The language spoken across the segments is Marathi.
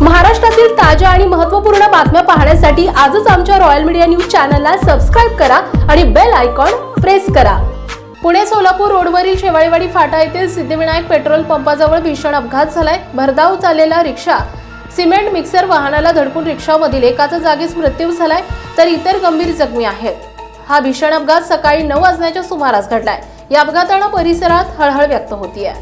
महाराष्ट्रातील ताज्या आणि महत्त्वपूर्ण बातम्या पाहण्यासाठी आजच आमच्या रॉयल मीडिया न्यूज चॅनलला सबस्क्राईब करा आणि बेल आयकॉन प्रेस करा. पुणे सोलापूर रोडवरील शेवाळीवाडी फाटा येथील सिद्धिविनायक पेट्रोल पंपाजवळ भीषण अपघात झालाय. भरधाव चाललेला रिक्षा सिमेंट मिक्सर वाहनाला धडकून रिक्षामधील एकाचा जागीच मृत्यू झालाय तर इतर गंभीर जखमी आहेत. हा भीषण अपघात सकाळी नऊ वाजण्याच्या सुमारास घडलाय. या अपघातानं परिसरात हळहळ व्यक्त होतीये.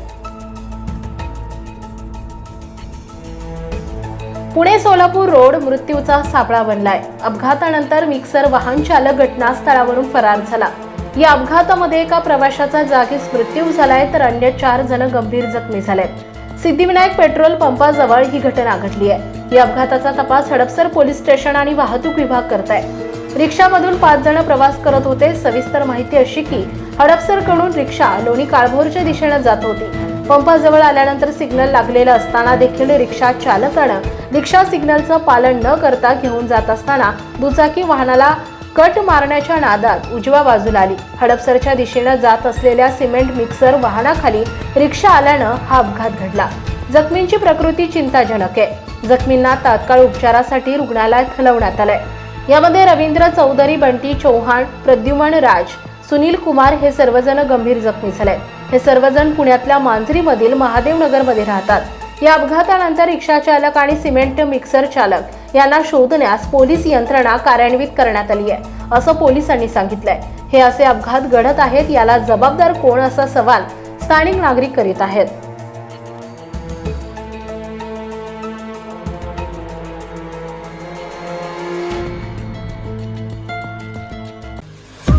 पुणे सोलापूर रोड मृत्यूचा सापळा बनलाय. अपघातानंतर मिक्सर वाहन चालक घटनास्थळावरून फरार झाला. या अपघातामध्ये एका प्रवाशाचा जागीच मृत्यू झालाय तर अन्य चार जण गंभीर जखमी झालेत. सिद्धिविनायक पेट्रोल पंपाजवळ ही घटना घडली आहे. या अपघाताचा तपास हडपसर पोलीस स्टेशन आणि वाहतूक विभाग करत आहे रिक्षामधून पाच जण प्रवास करत होते. सविस्तर माहिती अशी की हडपसरकडून रिक्षा लोणी काळभोरच्या दिशेनं जात होती. पंपाजवळ आल्यानंतर सिग्नल लागलेलं असताना देखील रिक्षा चालकानं रिक्षा सिग्नलचं पालन न करता घेऊन जात असताना दुचाकी वाहनाला कट मारण्याच्या नादात उजव्या बाजूला आली. हडपसरच्या दिशेनं जात असलेल्या सिमेंट मिक्सर वाहनाखाली रिक्षा आल्यानं हा अपघात घडला. जखमींची प्रकृती चिंताजनक आहे. जखमींना तात्काळ उपचारासाठी रुग्णालयात हलवण्यात आलंय. यामध्ये रवींद्र चौधरी बंटी चौहान प्रद्युमन राज सुनील कुमार हे सर्वजण गंभीर जखमी झाले. हे सर्वजण पुण्यातल्या मांजरीमधील महादेवनगरमध्ये राहतात. या अपघातानंतर रिक्षा चालक आणि सिमेंट मिक्सर चालक यांना शोधण्यास पोलीस यंत्रणा कार्यान्वित करण्यात आली आहे असं पोलिसांनी सांगितलंय. हे असे अपघात घडत आहेत याला जबाबदार कोण असा सवाल स्थानिक नागरिक करीत आहेत.